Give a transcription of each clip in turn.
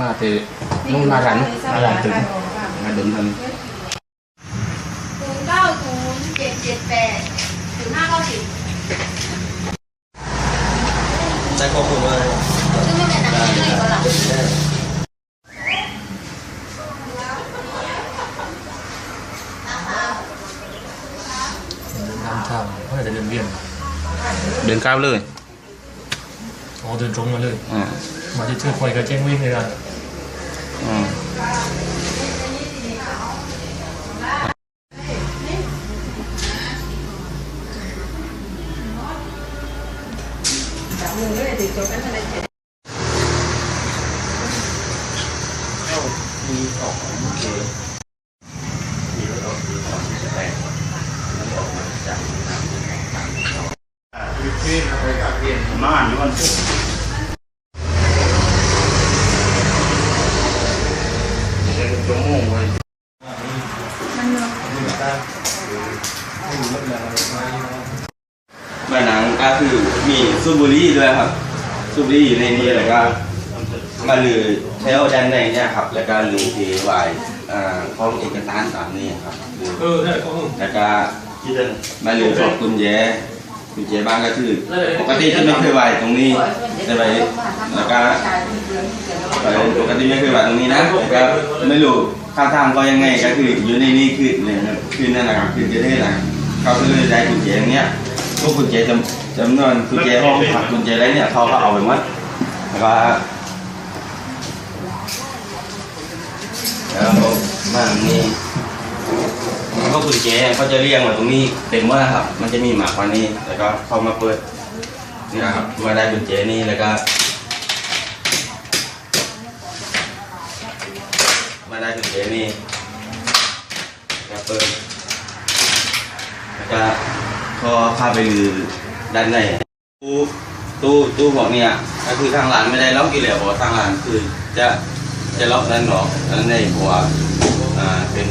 มาเตนู่นมาหลันมาหลันถึงมาดึงทันศูนย์เก้าศูนย์เจ็ดเจ็ดแปดศูนย์ห้าเก้าสิบใช้ข้อมูลเลยซึ่งไม่เป็นหนังสือเลยก็หลังทำทางเขาจะเดินเวียนเดินก้าวเลย อ๋อเดินตรงมาเลยอ่ามาที่ชื่อคอยกับแจ้งวิ่งเลยกันอ่า มาอ่านอยู่วันพุธ ชั่วโมงเลย แม่หนังก็คือมีสูบบุหรี่ด้วยครับ สูบบุหรี่อยู่ในนี้แล้วก็มาลือเทลด้านในเนี่ยครับ แล้วก็ลือทีวายอ่าของเอกสารตามนี้ครับลือเออได้ข้อมูลแล้วก็มาลือของกุญแจกุญแจบ้านก็คือปกติจะไม่เคยไหวตรงนี้จะไปแล้วก็ไปปกติไม่เคยไหวตรงนี้นะแล้วก็ไม่รู้ ข้างทางก็ยังไงก็คืออยู่ในนี้คือเนี่ยคือนั่นแหละครับ คือจะได้นะเขาก็เลยได้กุญแจอย่างเนี้ยพวกกุญแจจำจำนวนกุญแจห้องพักกุญแจอะไรเนี่ยเขาก็เอาไปหมดแล้วก็แล้วบ้านนี้พวกกุญแจเขาจะเรียงไว้ตรงนี้เต็มว่าครับ มันจะมีหมากว่านี้แล้วก็เข้ามาเปิดนี่นะครับมาได้กุญแจนี้แล้วก็ มาได้กุญแจนี้แล้วเปิดแล้วก็พอข้าไปดูด้านในตู้ตู้ตู้บอกเนี่ยก็คือทางร้านไม่ได้ล็อกอยู่แล้วเพราะทางร้านคือจะจะล็อกด้านนอกด้านในเพราะว่าอ่าเป็น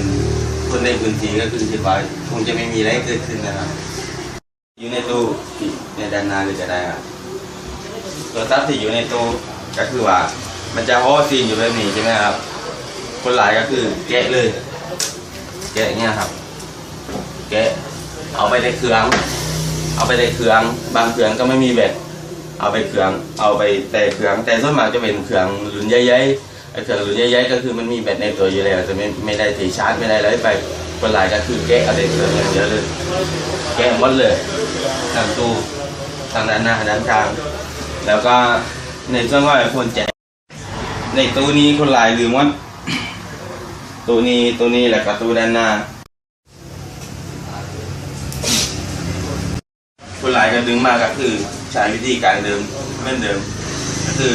คนในพื้นที่ก็คือคิดว่าคงจะไม่มีอะไรเกิดขึ้นนะครับ อยู่ในตู้ที่ในด้านหน้าเลยก็ได้ครับตัวทรัพย์ที่อยู่ในตู้ก็คือว่ามันจะห่อซีนอยู่แบบนี้ใช่ไหมครับ คนหลายก็คือแกะเลย แกะเนี่ยครับ แกะเอาไปในเครื่อง เอาไปในเครื่อง บางเครื่องก็ไม่มีแบตเอาไปเครื่อง เอาไปแต่เครื่อง แต่ส่วนมากจะเป็นเครื่องรุ่นใหญ่ๆไอ้เครื่องรุ่นใหญ่ๆก็คือมันมีแบตในตัวอยู่แล้วจะไม่ไม่ได้ถีชาร์จไม่ได้อะไรไปคนหลายก็คือแกะเอาในเครื่องอย่างเดียวเลยแกะหมดเลยทางตู้ทางด้านหน้าด้านกลางแล้วก็ในส่วนว่าไอ้คนแจกในตู้นี้คนหลายลืมว่า ตู้นี้ตู้นี้แหล้วก็ตู้ด้านหน้าคนหลายก็ดึงมาก็คือใช้วิธีการเดิมเหมือนเดิม ก็คือ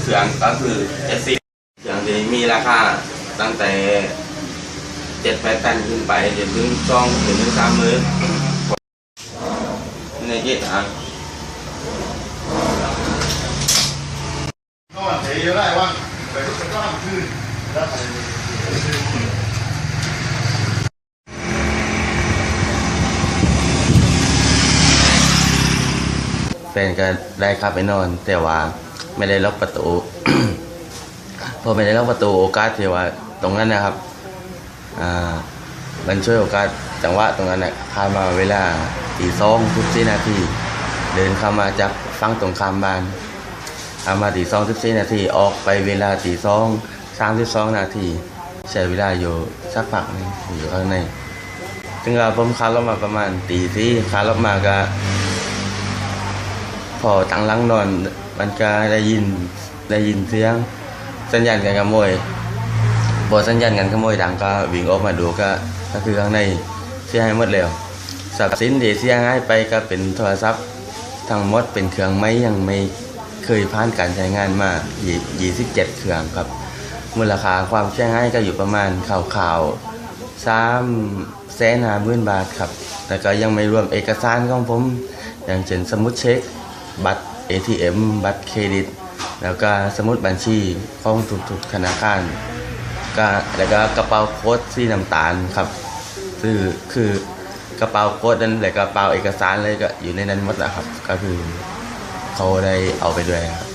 เครื่องก็คือเอซีเครื่องนี้มีราคาตั้งแต่เจ็ดแปดพันขึ้นไปจนถึงสองจนถึงสามมื่นในเกตอะนอนเฉยอยู่ได้ว่างไปทุกคนก็ทำคืนแล้วอะไร แฟนก็ได้ขับไปนอน แต่ว่าไม่ได้ล็อกประตู พอไม่ได้ล็อกประตูโอกาสที่ว่าตรงนั้นนะครับอ่ามันช่วยโอกาสจังหวะตรงนั้นนะข้ามาเวลาตีสองทุกสี่นาทีเดินเข้ามาจากฝั่งตรงข้ามบ้านเข้ามาตีสองทุกสี่นาทีออกไปเวลาตีสอง สามสิบสองนาทีใช้เวลาอยู่สักพักนึงอยู่ข้างในถึงเราผมคาร์ลมาประมาณตีสี่คาร์ลมาก็ พอตั้งหลังนอน มันก็ได้ยินได้ยินเสียง สัญญาณการขโมยพอสัญญาณการขโมยดังก็วิ่งออกมาดูก็ก็คือข้างในเสียหายหมดแล้วทรัพย์สินที่เสียหายไปก็เป็นโทรศัพท์ทั้งหมดเป็นเครื่องไม้ยังไม่เคยผ่านการใช้งานมายี่สิบเจ็ดเครื่องครับ มูลค่าความเสียหายก็อยู่ประมาณข่าวๆสามแสนห้าหมื่นบาทครับ แต่ก็ยังไม่รวมเอกสารของผม อย่างเช่นสมุดเช็ค บัตร ATM บัตรเครดิต แล้วก็สมุดบัญชีของทุกๆธนาคารก็แล้วก็กระเป๋าโค้ดสีน้ำตาลครับคือคือกระเป๋าโค้ดนั้นและกระเป๋าเอกสารอะไรก็อยู่ในนั้นหมดแหละครับ ก็คือเขาได้เอาไปด้วยครับ